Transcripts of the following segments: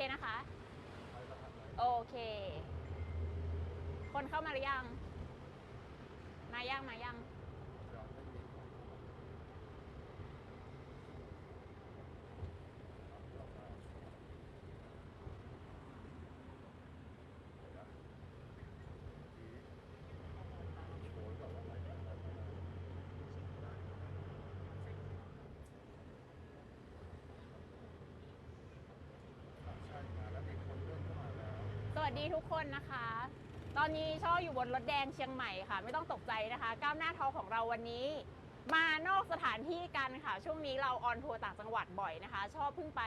เคนะคะ โอเค คนเข้ามาหรือยัง มายังมายังยังไม่มีคนเข้ามาครับเรามาเดี๋ยวนะเมื่อกี้โชว์แบบว่าไลฟ์แล้วอะใช่มาแล้วมีคนเริ่มเข้ามาแล้ว สวัสดีทุกคนนะคะ ตอนนี้ช่ออยู่บนรถแดงเชียงใหม่ค่ะ ไม่ต้องตกใจนะคะ ก้าวหน้าทองของเราวันนี้ มานอกสถานที่กันค่ะ ช่วงนี้เราออนทัวร์ต่างจังหวัดบ่อยนะคะ ชอบเพิ่งไป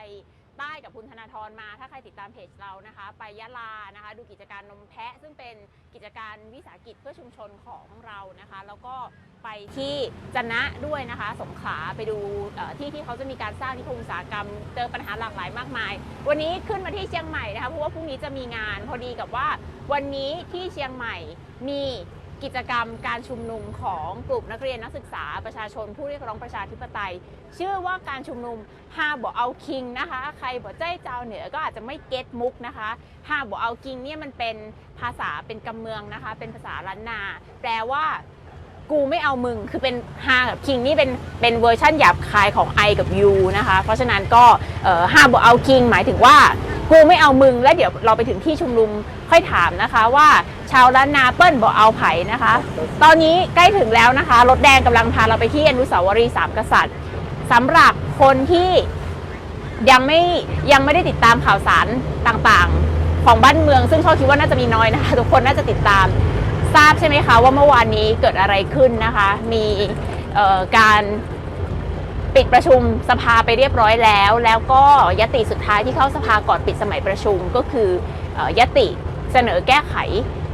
ใต้กับคุณธนาธรมา ถ้าใครติดตามเพจเรานะคะ ไปยะลานะคะ ดูกิจการนมแพะ ซึ่งเป็นกิจการวิสาหกิจเพื่อชุมชนของเรานะคะ แล้วก็ ไปที่จนะด้วยนะคะ สงขลาไปดูที่ที่เขาจะมีการสร้างนิคมอุตสาหกรรม เจอปัญหาหลากหลายมากมาย วันนี้ขึ้นมาที่เชียงใหม่นะคะเพราะว่าพรุ่งนี้จะมีงาน พอดีกับว่า วันนี้ที่เชียงใหม่มีกิจกรรมการชุมนุมของกลุ่มนักเรียนนักศึกษาประชาชนผู้เรียกร้องประชาธิปไตย ชื่อว่าการชุมนุมฮาบอเอาคิงนะคะ ใครบอกใจเจ้าเหนือก็อาจจะไม่เก็ตมุกนะคะฮาบอเอาคิงเนี่ยมันเป็นภาษาเป็นกำเมืองนะคะ เป็นภาษาล้านนา แปลว่า กูไม่เอามึง คือเป็นฮากับคิงนี่เป็นเป็นเวอร์ชั่นหยาบคายของ I กับ U นะคะ เพราะฉะนั้นก็ฮาบอกเอาคิงหมายถึงว่ากูไม่เอามึง แล้วเดี๋ยวเราไปถึงที่ชุมนุมค่อยถามนะคะว่าชาวล้านนาเปิ้ลบอกเอาไผ่นะคะ ตอนนี้ใกล้ถึงแล้วนะคะรถแดงกำลังพาเราไปที่อนุสาวรีย์สามกษัตริย์สำหรับคนที่ยังไม่ยังไม่ได้ติดตามข่าวสารต่างๆ ของบ้านเมือง ซึ่งชอบคิดว่าน่าจะมีน้อยนะคะทุกคนน่าจะติดตาม ทราบใช่ไหมคะว่าเมื่อวานนี้เกิดอะไรขึ้นนะคะ มีการปิดประชุมสภาไปเรียบร้อยแล้ว แล้วก็ยติสุดท้ายที่เข้าสภาก่อนปิดสมัยประชุมก็คืออยติเสนอแก้ไข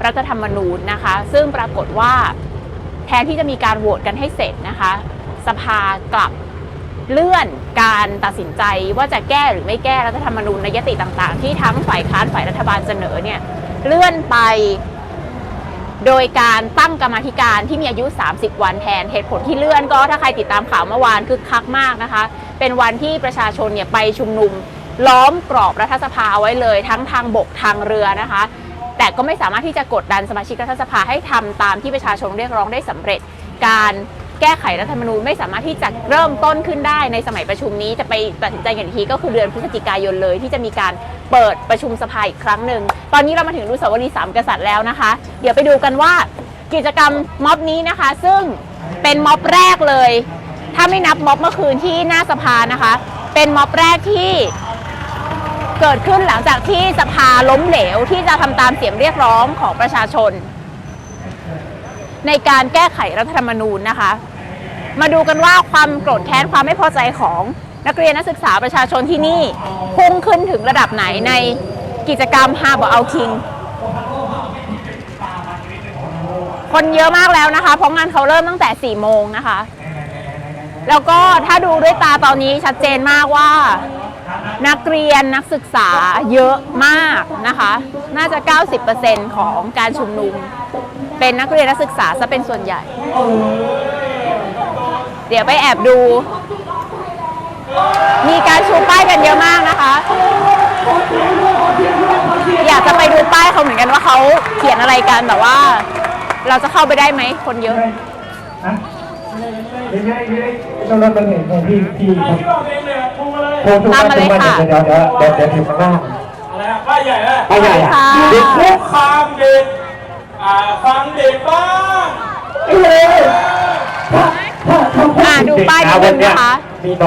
รัฐธรรมนูญนะคะ ซึ่งปรากฏว่าแทนที่จะมีการโหวตกันให้เสร็จนะคะ สภากลับเลื่อนการตัดสินใจว่าจะแก้หรือไม่แก้รัฐธรรมนูญในยติต่างๆ ที่ทั้งฝ่ายค้านฝ่ายรัฐบาลเสนอเนี่ยเลื่อนไป โดยการตั้งกรรมธิการที่มีอายุ 30 วันแทนเหตุผลที่เลื่อนก็ถ้าใครติดตามข่าวเมื่อวานคือคักมากนะคะ เป็นวันที่ประชาชนเนี่ยไปชุมนุม ล้อมกรอบรัฐสภาเอาไว้เลย ทั้งทางบกทางเรือนะคะ แต่ก็ไม่สามารถที่จะกดดันสมาชิกรัฐสภาให้ทำตามที่ประชาชนเรียกร้องได้สำเร็จการ แก้ไขรัฐธรรมนูญไม่สามารถที่จะเริ่มต้นขึ้นได้ในสมัยประชุมนี้จะไปตัดสินใจกันอีกทีก็คือเดือนพฤศจิกายนเลย ที่จะมีการเปิดประชุมสภาอีกครั้งหนึ่งตอนนี้เรามาถึงอนุสาวรีสามกษัตริย์แล้วนะคะ เดี๋ยวไปดูกันว่ากิจกรรมม็อบนี้นะคะ ซึ่งเป็นม็อบแรกเลย ถ้าไม่นับม็อบเมื่อคืนที่หน้าสภานะคะ เป็นม็อบแรกที่เกิดขึ้นหลังจากที่สภาล้มเหลวที่จะทำตามเสียงเรียกร้องของประชาชน ในการแก้ไขรัฐธรรมนูญนะคะ มาดูกันว่าความโกรธแค้นความไม่พอใจของนักเรียนนักศึกษาประชาชนที่นี่พุ่งขึ้นถึงระดับไหนในกิจกรรมฮาบเอาคิงคนเยอะมากแล้วนะคะ เพราะงานเขาเริ่มตั้งแต่4โมงนะคะ แล้วก็ถ้าดูด้วยตาตอนนี้ชัดเจนมากว่า นักเรียนนักศึกษาเยอะมากนะคะ น่าจะ 90%ของการชุมนุม เป็นนักเรียนนักศึกษาซะเป็นส่วนใหญ่ เดี๋ยวไปแอบดู มีการชูป้ายกันเยอะมากนะคะ อยากจะไปดูป้ายเขาเหมือนกันว่าเขาเขียนอะไรกันแต่ว่า เราจะเข้าไปได้ไหมคนเยอะ ไม่ใช่ไม่ใช่เราเราเป็นเห็นของพี่พี่ครับโทรตามมาเลยค่ะ เดี๋ยวเดี๋ยวเดี๋ยวเดี๋ยวถึงข้างหน้าอะไรอะป้ายใหญ่อะป้ายใหญ่อะค่ะเด็กคุกคามเด็กอ่าฟังเด็กบ้างอ่าดูป้ายนิดนึงนะคะ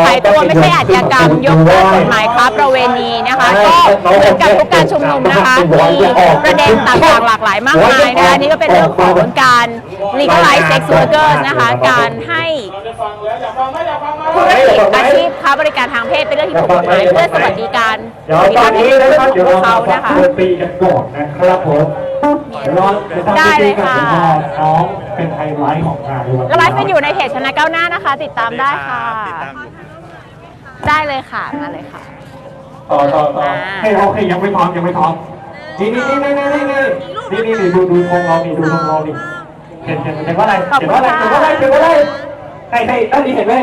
ขายตัวไม่ใช่อาชญากรรม ยกเลิกกฎหมายค้าประเวณีนะคะ ก็เหมือนกับทุกการชุมนุมนะคะมีประเด็นต่างๆหลากหลายมากมายนะคะนี่ก็เป็นเรื่องของการ legalize sex workers นะคะการให้เราได้ฟังแล้วอยากฟังไหมอยากฟังไหมธุรกิจอาชีพค้าบริการทางเพศเป็นเรื่องที่ถูกกฎหมายเพื่อสวัสดิการเดี๋ยวตอนนี้นะครับเดี๋ยวของเราเขามานะคะดนตรีกันก่อนนะครับผม เดี๋ยวเราจะทำได้เลยกันค่ะเดี๋ยวน้องเป็นไฮไลท์ของงานในวันแล้วไลฟ์มันอยู่ในเพจชนะก้าวหน้านะคะ ติดตามได้ค่ะ ติดตามอยู่ได้เลยค่ะมาเลยค่ะ ต่อต่อต่ออ่าให้โอเคยังไม่พร้อมยังไม่พร้อมนี่นี่นี่นี่นี่นี่นี่นี่นี่ดูดูธงเรานี่ดูธงเรานี่เห็นเห็นเห็นว่าอะไรขอบเห็คุนณว่าอะไรค่ะเห็นว่าอะไรเห็นว่าอะไรใครใครด้านนี้เห็นไหม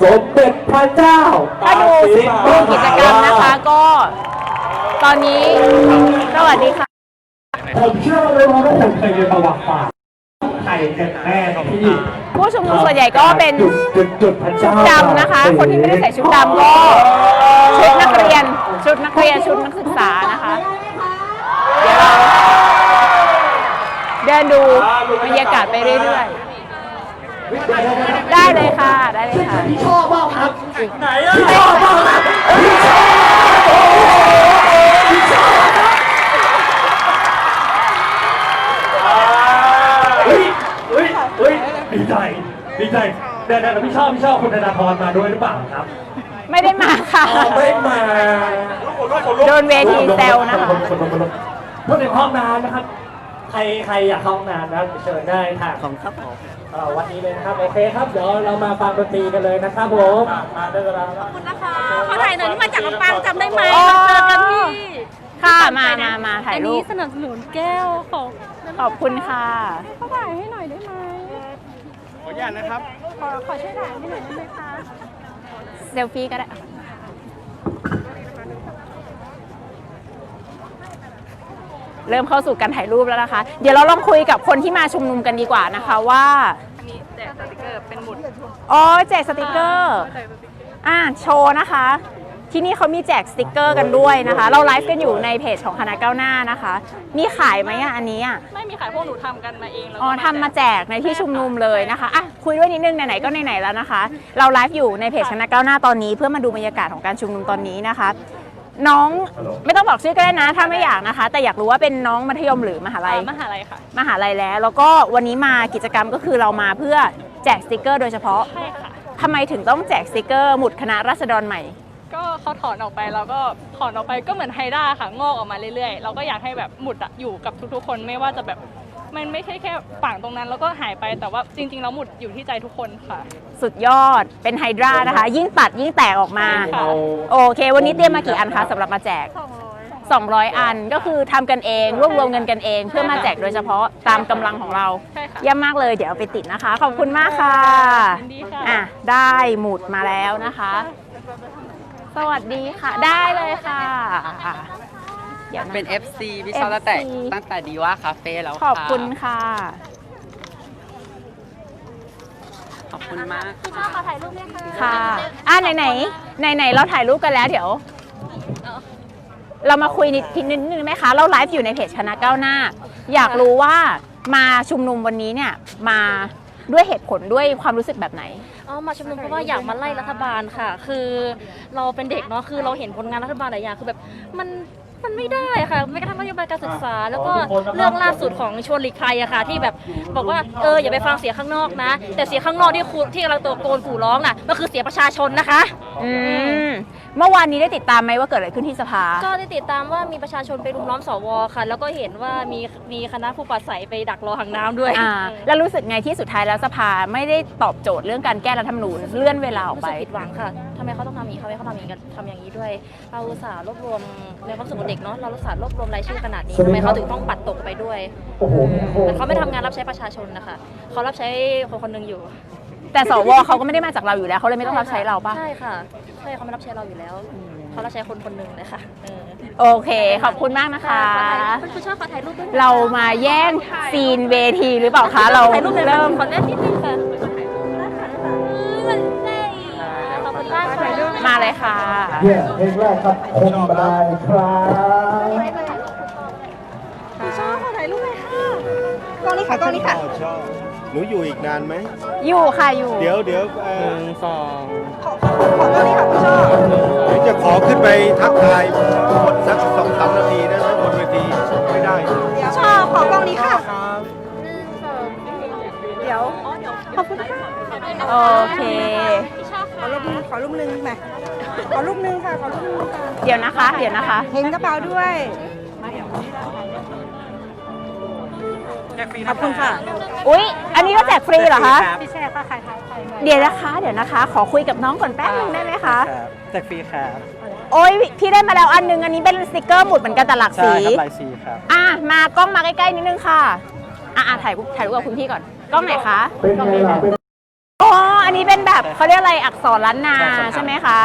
สมเด็จพระเจ้าถ้าดูดูกิจกรรมนะคะก็ ตอนนี้สวัสดีค่ะ ผมเชื่อเลยว่าทุกคนเคยเรียนประวัติศาสตร์ใครกันแน่ที่ผู้ชุมนุมส่วนใหญ่ก็เป็นจุดจุดจุดพระชุเจ้าดดำนะคะ คนที่ไม่ได้ใส่ชุดดำก็ชุดนักเรียนชุดนักเรียนชุดนักศึกษานะคะ เดี๋ยวเราเดินดูบรรยากาศไปเรื่อยๆ ได้เลยค่ะได้เลยค่ะชอบมากครับไหนอะชอบมากครับเดีใจดีใจเดี๋ยวเดี๋ยวพี่ชอบพี่ชอบคุณธนาธรมาด้วยหรือเปล่าครับไม่ได้มาค่ะอ๋อไม่มาโดนเวทีแซวนะคะ พูดถึงห้องน้ำนะครับ ใครใครอยากเข้าห้องน้ำนะเชิญได้ทางของครับผมวันนี้เลยนะครับ โอเคครับ เดี๋ยวเรามาฟังดนตรีกันเลยนะครับผมมาได้เวลาแล้วนะคะขอถ่ายหน่อยนี่มาจากลำปางจำได้ไหมอ๋อ มาเจอกันที่ค่ะมามามาถ่ายอันรูนี้ปสนับสนุนแก้วของขอบคุณค่ะ เขาถ่ายให้หน่อยได้ไหมขออนุ ญาตนะครับ ขอขอช่วยถ่ายให้หน่อยได้ไหมคะเซลฟี่ก็ได้เริ่มเข้าสู่การถ่ายรูปแล้วนะคะ เดี๋ยวเราลองคุยกับคนที่มาชุมนุมกันดีกว่านะคะว่าอันนี้แจกสติกเกอร์เป็นหมุดอ๋อแจกสติกเกอร์ อ่าโชว์นะคะ ที่นี่เขามีแจกสติกเกอร์กันด้วยนะคะ เราไลฟ์กันอยู่ในเพจของคณะก้าวหน้านะคะ มีขายไหมอะอันนี้อะไม่มีขายพวกหนูทำกันมาเองแล้วอ๋อทำมาแจกในที่ชุมนุมเลยนะคะอะคุยด้วยนิดนึงไหนๆก็ไหนๆแล้วนะคะ เราไลฟ์อยู่ในเพจคณะก้าวหน้าตอนนี้ เพื่อมาดูบรรยากาศของการชุมนุมตอนนี้นะคะ น้องไม่ต้องบอกชื่อก็ได้นะ ถ้าไม่อยากนะคะ แต่อยากรู้ว่าเป็นน้องมัธยมหรือมหาลัย มหาลัยค่ะ มหาลัยแล้ว แล้วก็วันนี้มากิจกรรมก็คือเรามาเพื่อแจกสติกเกอร์โดยเฉพาะใช่ค่ะ ทำไมถึงต้องแจกสติกเกอร์หมุดคณะราษฎรใหม่ ก็เขาถอนออกไปแล้วก็ถอนออกไปก็เหมือนไฮด้าค่ะงอกออกมาเรื่อยๆ เราก็อยากให้แบบหมุดอะอยู่กับทุกๆ คนไม่ว่าจะแบบมันไม่ใช่แค่ฝั่งตรงนั้นแล้วก็หายไปแต่ว่าจริงๆแล้วหมุดอยู่ที่ใจทุกคนค่ะ สุดยอดเป็นไฮดรานะคะ ยิ่งตัดยิ่งแตกออกมา ค่ะ โอเค วันนี้เตรียมมากี่อันคะสำหรับมาแจก 200 อันก็คือทำกันเองรวบรวมเงินกันเอง เพื่อมาแจกโดยเฉพาะตามกำลังของเราใช่ค่ะ เยี่ยมมากเลยเดี๋ยวเอาไปติดนะคะ ขอบคุณมากค่ะยินดีค่ะ อะได้หมุดมาแล้วนะคะ สวัสดีค่ะ ได้เลยค่ะอะดี๋ยวะ เป็น FC พี่ชอบตั้งแต่ FC ตั้งแต่ดีว่าคาเฟ่แล้วขอบคุณค่ะขอบคุณมากพี่ชอบขอถ่ายรูปด้วยค่ะค่ะอะไหนไหนไหนไหนๆเราถ่ายรูปกันแล้วเดี๋ยว เรามาคุยนิดทีนิดนึงไหมคะเราไลฟ์อยู่ในเพจคณะก้าวหน้า อยากรู้ว่ามาชุมนุมวันนี้เนี่ย มา ด้วยเหตุผลด้วยความรู้สึกแบบไหน อ๋อมาชุมนุมเพราะว่าอยากมาไล่รัฐบาลค่ะ คือเราเป็นเด็กเนาะคือเราเห็นผลงานรัฐบาลหลายอย่างคือแบบมัน มันไม่ได้ค่ะแม้กระทั่งนโยบายการศึกษา แล้วก็เรื่องล่าสุดของชวนหลีกภัยอะค่ะ ที่แบบบอกว่าเอออย่าไปฟังเสียงข้างนอกนะ แต่เสียงข้างนอกที่ครูที่กำลังตะโกนกู่ร้องน่ะก็คือเสียงประชาชนนะคะ อืมเมื่อวานนี้ได้ติดตามไหมว่าเกิดอะไรขึ้นที่สภา ก็ได้ติดตามว่ามีประชาชนไปรุมล้อมสวค่ะ แล้วก็เห็นว่ามีมีคณะผู้ปราศัยไปดักรอหางน้ำด้วยอ่าแล้วรู้สึกไงที่สุดท้ายแล้วสภาไม่ได้ตอบโจทย์เรื่องการแก้รัฐธรรมนูญเลื่อนเวลาออกรู้ไป สึกผิดหวังค่ะทำ ไมเขาต้องทำอย่างนี้ทำไมเขาทำอย่างนี้กันทำอย่างนี้ด้วย เราอุตส่าห์รวบรวมในความรู้สึกของเด็กเนาะเราอุตส่าห์รวบรวมรายชื่อขนาดนี้สวัสทำดีไมครับเขาถึงต้องปัดตกไปด้วยโอ้โหแต่เขาไม่ทำงานรับใช้ประชาชนนะคะเขารับใช้คนคนหนึ่งอยู่ แต่สวเขาก็ไม่ได้มาจากเราอยู่แล้วเขาเลยไม่ต้องรับใช้เราปะใช่ค่ะใช่เขาไม่รับใช้เราอยู่แล้วเขารับใช้คนคนหนึ่งเลยค่ะเออ โอเค ขอบคุณมากนะคะขอถ่ายคุณผู้ชอบขอถ่ายรูปด้วยนะคะเรามาแย่งซีนเวทีหรือเปล่าคะเราถ่ายรูปเลยเริ่มขอเล่นนิดนึงค่ะ มาเลยค่ะเนี่ยเพลงแรกครับคมบดายครับกล้องนี้ค่ะกล้องนี้ค่ะชอบหนูอยู่อีกนานไหม อยู่ค่ะอยู่เดี๋ยวเดี๋ยวเอ่อสองเดี๋ยวจะขอขึ้นไปทักทายคนสักสองสามนาทีได้ไหมบนเวทีไม่ได้ชอบขอกล้องนี้ค่ะโอเคขอรูปนึงขอ รูปนึงมาขอรูปนึงค่ะ ขอรูปนึงค่ะเดี๋ยวนะคะ เดี๋ยวนะคะเห็นกระเป๋าด้วย ขอบคุณค่ะ อุ๊ย อันนี้ก็แจกฟรีเหรอคะ พี่แชร์ค่ะใครถ่ายใครเดี๋ยวนะคะ เดี๋ยวนะคะ ขอคุยกับน้องก่อนแป๊บนึงได้ไหมคะแจกฟรีครับโอ้ยพี่ได้มาแล้วอันหนึง อันนี้เป็นสติกเกอร์หมุดเหมือนกันแต่หลักใช่สี ครับลายสีครับอะ มากล้องมาใกล้ๆนิดนึงค่ะ อะอะถ่ายรูปถ่ายรูปกับคุณพี่ก่อน กล้องไหนคะ เป็นไงล่ะเป็นอ๋ออันนี้เป็น แบแบบเขาเรียกอะไรอักษรล้านนาใช่ครับใช่ไหมคะ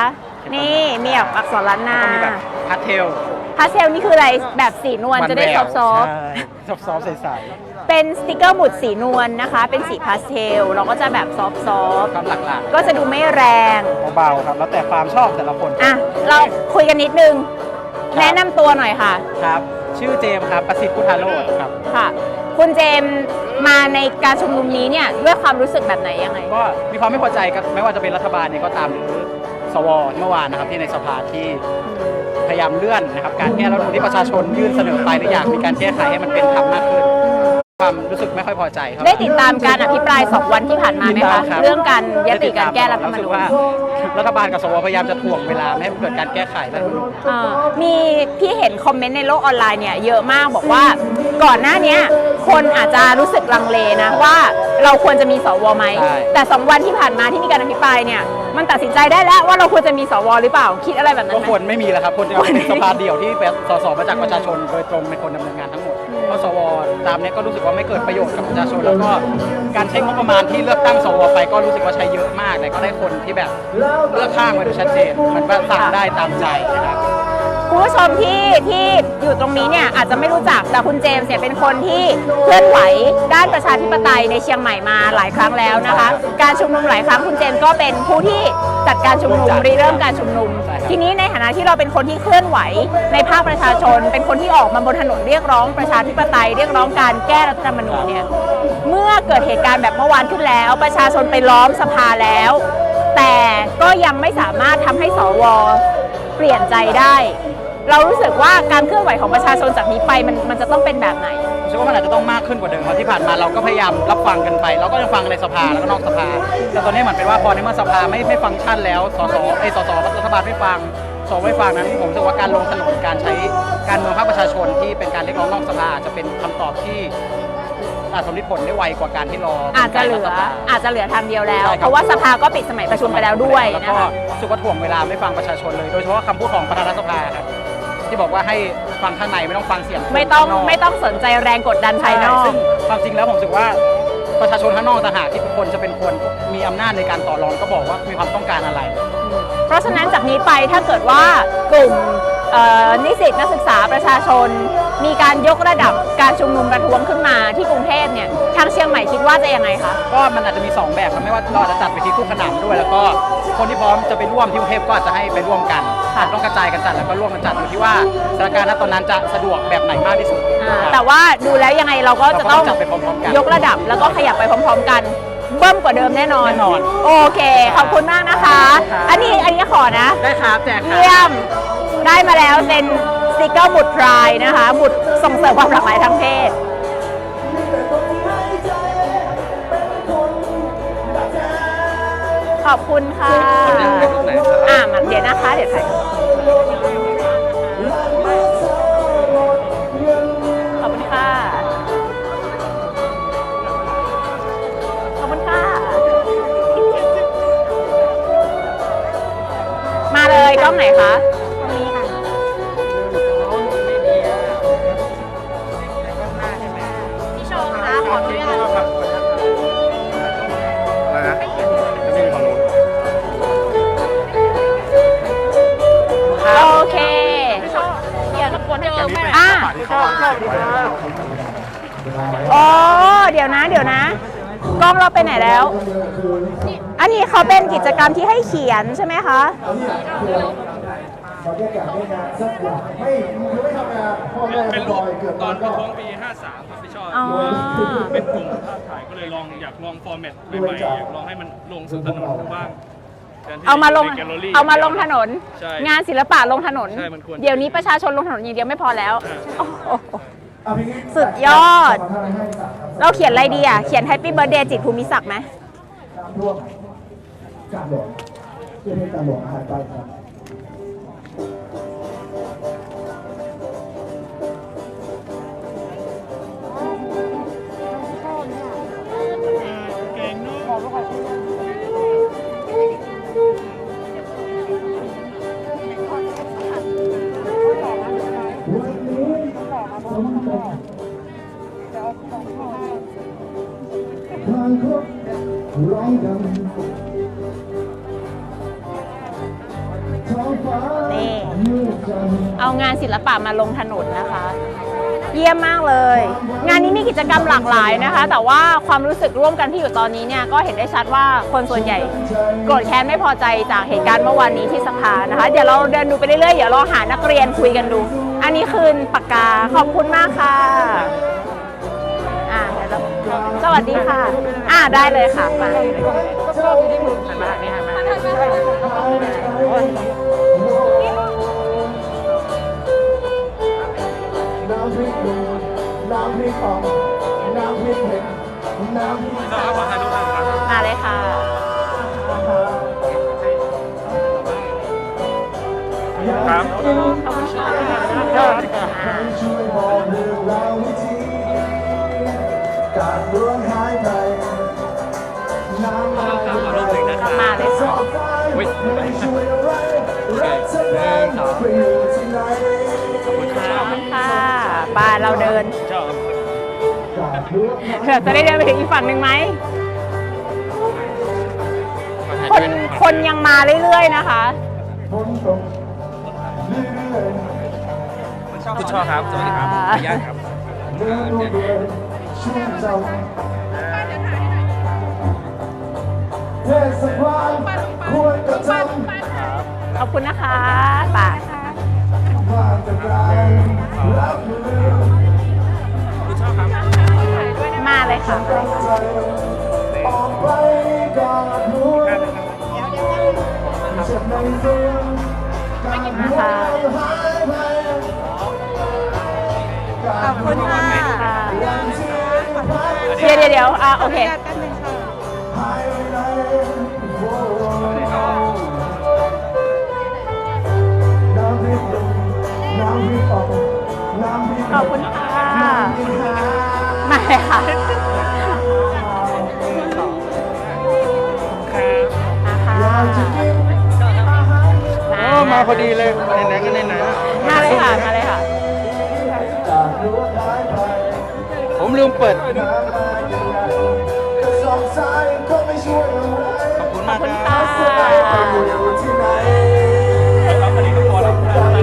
นี่มีแบบอักษรล้านนาก็มีแบบพาสเทลพาสเทลนี่คืออะไรแบบสีนวลจะได้ซอฟต์ซอฟต์ซอฟต์ใสๆเป็นสติกเกอร์หมุดสีนวลนะคะ เป็นสีพาสเทลเราก็จะแบบซอฟต์ๆความหลากหลายๆก็จะดูไม่แรงเบาๆครับแล้วแต่ความชอบแต่ละคนอะเราคุยกันนิดนึง แนะนำตัวหน่อยค่ะ ครับ ชื่อเจมส์ครับประสิทธิ์พุทธาโรจน์ครับค่ะ คุณเจมส์มาในการชุมนุมนี้เนี่ยด้วยความรู้สึกแบบไหนยังไง ก็มีความไม่พอใจก็ไม่ว่าจะเป็นรัฐบาลเนี่ยก็ตามหรือสวเมื่อวานนะครับที่ในสภาที่พยายามเลื่อนนะครับการแก้รัฐธรรมนูญที่ประชาชนยื่นเสนอไปและอยากมีการแก้ไขให้มันเป็นธรรมมากขึ้น ความรู้สึกไม่ค่อยพอใจครับ ได้ติดตามการอภิปรายสองวันที่ผ่านมาไหมคะบเรื่องการยติการแก้รัฐธรรมนูญว่ารัฐบาลกับสวพยายามจะถ่วงเวลาไม่ให้เกิดการแก้ไขรัฐธรรมนูญ อ่ามีพี่เห็นคอมเมนต์ในโลกออนไลน์เนี่ยเยอะมากบอกว่าก่อนหน้าเนี้ยคนอาจจะรู้สึกลังเลนะว่าเราควรจะมีสวไหม ใช่ แต่สองวันที่ผ่านมาที่มีการอภิปรายเนี่ยมันตัดสินใจได้แล้วว่าเราควรจะมีสวหรือเปล่าคิดอะไรแบบนั้นก็ไหม ควรไม่มีแล้วครับควรจะเอาเป็นสภาเดี่ยวที่เป็นสสมาจากประชาชนโดยตรงเป็นคนดำเนินงานทั้งหมดเพสวตามเนี้ยก็รู้สึกว่าไม่เกิดประโยชน์กับประชาชนแล้วก็การใช้งบประมาณที่เลือกตั้งสวไปก็รู้สึกว่าใช้เยอะมากแต่ก็ได้คนที่แบบเลือกข้างมาโดยชัดเจนมันก็สั่งได้ตามใจนะครับ คุณผู้ชมที่ที่ อยู่ตรงนี้เนี่ยอาจจะไม่รู้จักแต่คุณเจมส์เนี่ยเป็นคนที่เคลื่อนไหวด้านประชาธิปไตยในเชียงใหม่มาหลายครั้งแล้วนะคะ การชุมนุมหลายครั้งคุณเจมส์ก็เป็นผู้ที่จัดการชุมนุมริเริ่มการชุมนุมใช่ครับทีนี้ในฐานะที่เราเป็นคนที่เคลื่อนไหวในภาคประชาชน เป็นคนที่ออกมาบนถนนเรียกร้องประชาธิปไตยเรียกร้องการแก้รัฐธรรมนูญเนี่ยเมื่อเกิดเหตุการณ์แบบเมื่อวานขึ้นแล้ว ประชาชนไปล้อมสภาแล้ว แต่ก็ยังไม่สามารถทำให้สวเปลี่ยนใจได้ เรารู้สึกว่าการเคลื่อนไหวของประชาชนจากนี้ไปมันมันจะต้องเป็นแบบไหน ผมเชื่อว่ามันอาจจะต้องมากขึ้นกว่าเดิมเพราะที่ผ่านมาเราก็พยายามรับฟังกันไป เราก็ยังฟังในสภาแล้วก็นอกสภา แต่ตอนนี้เหมือนเป็นว่าพอในเมื่อสภาไม่ไม่ฟังก์ชันแล้วสสไอ้ยสสรัฐบาลไม่ฟังสวไม่ฟังนั้นผมรู้สึกว่าการลงถนนการใช้การเมืองภาคประชาชนที่เป็นการเรียกร้องนอกสภาอาจจะเป็นคำตอบที่อาจสมฤทธิ์ผลได้ไวกว่าการที่รออาจจะเหลืกรอรัฐสภา อาจจะเหลือทางเดียวแล้ว ใช่ครับ เพราะว่าสภาก็ปิดสมัยประชุมไปแล้วด้วยแล้วนะก็คะ รู้สึกว่าถ่วงเวลาไม่ฟังประชาชนเลย โดยเฉพาะคำพูดของประธานรัฐสภาครับ ที่บอกว่าให้ฟังข้างในไม่ต้องฟังเสียงคนไม่ต้องข้านกไม่ต้องสนใจแรงกดดันภายนอกซึ่งความจริงแล้วผมรู้สึกว่าประชาชนข้างนอกต่างหากที่ทุกคนจะเป็นคนมีอำนาจในการต่อรองก็บอกว่ามีความต้องการอะไร เพราะฉะนั้นจากนี้ไปถ้าเกิดว่ากลุ่มเอ่อนิสิตนักศึกษาประชาชน มีการยกระดับการชุมนุมประท้วงขึ้นมาที่กรุงเทพเนี่ยทางเชียงใหม่คิดว่าจะยังไงคะ ก็มันอาจจะมี 2 แบบครับไม่ว่าเราอาจจะจัดไปที่คู่ขนานด้วย แล้วก็คนที่พร้อมจะไปร่วมที่กรุงเทพก็อาจจะให้ไปร่วมกันอาจต้องกระจายกันจัดแล้วก็ร่วมกันจัดอยู่ที่ว่าสถานการณ์ณตอนนั้นจะสะดวกแบบไหนมากที่สุดอ่าครับแต่ว่าดูแล้วยังไงเราก็จะต้องเราก็ต้องจัดไปพร้อมๆกัน ยกระดับแล้วก็ขยับไปพร้อม ๆ กันเบิ่มกว่าเดิมแน่นอนแน่นอนโอเค ขอบคุณมากนะคะ ครับ อันนี้อันนี้ขอนะ ได้ครับแจกครับ เยี่ยม ได้มาแล้วเป็นส ติกเกอร์หมุดพรายนะคะหมุดส่งเสริมความหลากหลายทางเพศขอบคุณค่ะอ่ามาเดี๋ยวนะคะ เดี๋ยวถ่ายขอบคุณค่ะ ขอบคุณค่ะ มาเลยกล้องไหนคะ อ๋อ เดี๋ยวนะ เดี๋ยวนะ กล้องเราไปไหนแล้ว อันนี้เขาเป็นกิจกรรมที่ให้เขียนใช่ไหมคะ เป็นรูปตอนประท้วงปี 53ครับพี่ชอบอ๋อ เป็นกลุ่มภาพถ่ายก็เลยลองอยากลองฟอร์แมตใหม่ๆอยากลองให้มันลงสู่ถนนบ้างแทนที่ เอามาลงในแกลเลอรี่เอามาลงถนน ใช่งานศิลปะลงถนน ใช่มันควร เดี๋ยวนี้ประชาชนลงถนนอย่างเดียวไม่พอแล้วอ่าโอ้โหสุดยอด เราเขียนอะไรดีอะ เขียน Happy Birthday จิตรภูมิศักดิ์ไหมการหลวงเพื่อให้การหลวงหายไปครับ ปะมาลงถนนนะคะ เยี่ยมมากเลย งานนี้มีกิจกรรมหลากหลายนะคะ แต่ว่าความรู้สึกร่วมกันที่อยู่ตอนนี้เนี่ยก็เห็นได้ชัดว่าคนส่วนใหญ่โกรธแค้นไม่พอใจจากเหตุการณ์เมื่อวานนี้ที่สภานะคะ เดี๋ยวเราเดินดูไปเรื่อยๆเดี๋ยวเราหานักเรียนคุยกันดู อันนี้คืนปากกาขอบคุณมากค่ะอ่าเดี๋ยวเราสวัสดีค่ะ อ่าได้เลยค่ะมาน้ำพริกหนุ่มิดดูน้ำพริกอ่องน้ำพริกเผ็ดน้ำพริกมาเลยค่ะ ครับขอบคุณค่ะให้ช่วยบอกเรื่องราววิธีการเมืองหายไปน้ำลายมาเลยค่ะอบไม่ช่วยอะไรรัฐบาลไปอยู่ที่ไหน ปาเราเดินการเมืองเผื่อจะได้เดินไปถึงอีกฝั่งหนึ่งไหม คนคนยังมาเรื่อยๆนะคะฝนตกเรื่อยๆคุณชอครับ สวัสดีครับขออนุญาตครับเดินดูเดินชุ่มจำเทศบาลควรกระทำขอบคุณนะคะป่ามา เดี๋ยวเดี๋ยวเดี๋ยวอะโอเค แป๊บนึงค่ะหายไปไหนโอ้น้ำพริกหนุ่มน้ำพริกอ่องน้ำพริกขอบคุณค่ะมาเลยค่ะมาค่ะอยากจะกินมามาพอดีเลยไหนๆก็ไหนมาเลยค่ะมาเลย ลืมเปิดน้ำมายังสายก็ไม่ช่วยอะไรขอบคุณมากขอบคุณครับค่ะไปอยู่ที่ไหนใจต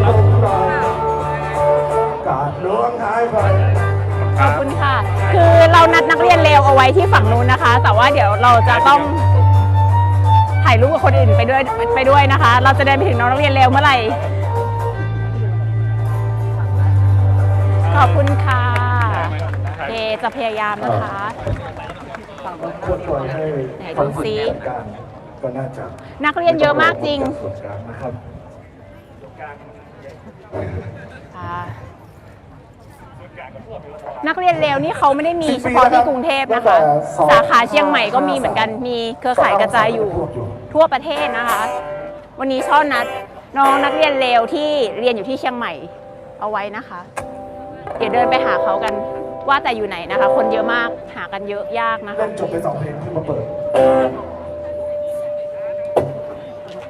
รงกลากาดหลวงหายไป ขอบคุณค่ะ คือเรานัดนักเรียนเลวเอาไว้ที่ฝั่งนู้นนะคะ แต่ว่าเดี๋ยวเราจะต้องถ่ายรูปกับคนอื่นไปด้วยไปด้วยนะคะ เราจะเดินไปถึงน้องนักเรียนเลวเมื่อไหร่ ขอบคุณค่ะ จะพยายามนะคะควรปล่อยให้ไหนดูซิจัดการก็น่าจะนักเรียนเยอะมากจริงส่วนกลางนะครับค่ะนักเรียนเลวนี่เขาไม่ได้มีเฉพาะที่กรุงเทพนะคะ สาขาเชียงใหม่ก็มีเหมือนกันมีเครือข่ายกระจายอยู่ทั่วประเทศนะคะ วันนี้ช่อนัดน้องนักเรียนเลวที่เรียนอยู่ที่เชียงใหม่เอาไว้นะคะ เดี๋ยวเดินไปหาเขากัน ว่าแต่อยู่ไหนนะคะ คนเยอะมากหากันเยอะยากนะคะ เล่นจบไปสองเพลงที่มาเปิด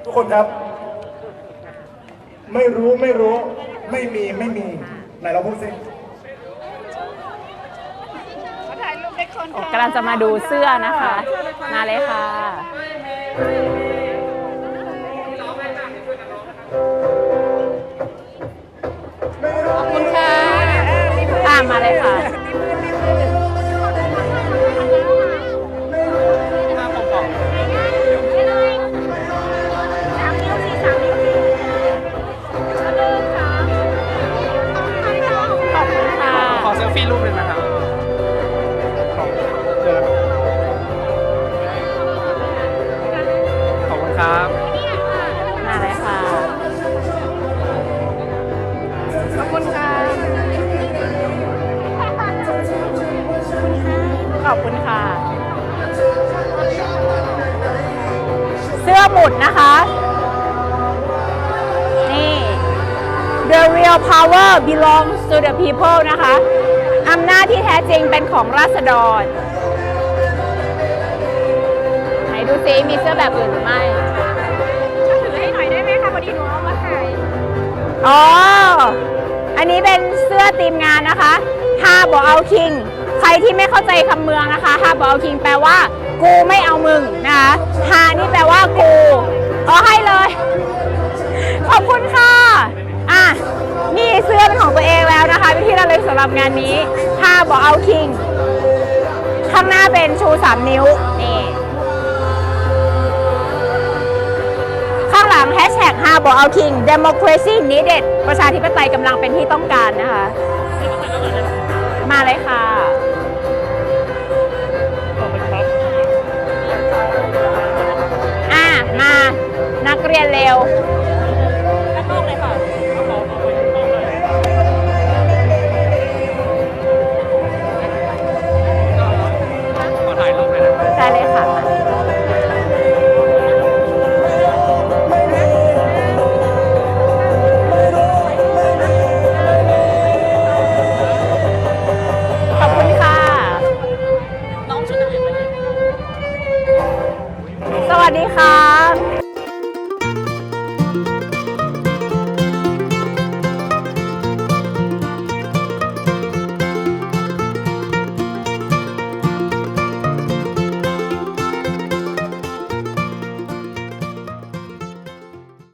ทุกคนครับ ไม่รู้ไม่รู้ ไม่มีไม่มี ไหนเราพูดสิกำลังจะมาดูเสื้อนะคะ มาเลยค่ะขอบคุณค่ะตามมาเลยค่ะ power belongs to the people นะคะ อำนาจที่แท้จริงเป็นของราษฎร ไหนดูซิมีเสื้อแบบอื่นหรือไม่ถือให้หน่อยได้ไหมคะพอดีหนูเอามาขายอ๋อ อันนี้เป็นเสื้อทีมงานนะคะฮาบอกเอาคิง ใครที่ไม่เข้าใจคำเมืองนะคะฮาบอกเอาคิงแปลว่า กูไม่เอามึงนะคะฮานี่แปลว่ากู เอาให้เลย ขอบคุณค่ะ อะ มีเสื้อเป็นของตัวเองแล้วนะคะเป็นที่ระลึกสำหรับงานนี้ถ้าบอกเอาคิง ข้างหน้าเป็นชู 3 นิ้วนี่ข้างหลังแฮชแท็ก5บอกเอาคิง democracy needed ประชาธิปไตยกำลังเป็นที่ต้องการนะคะ มาเลยค่ะอะ มานักเรียนเร็ว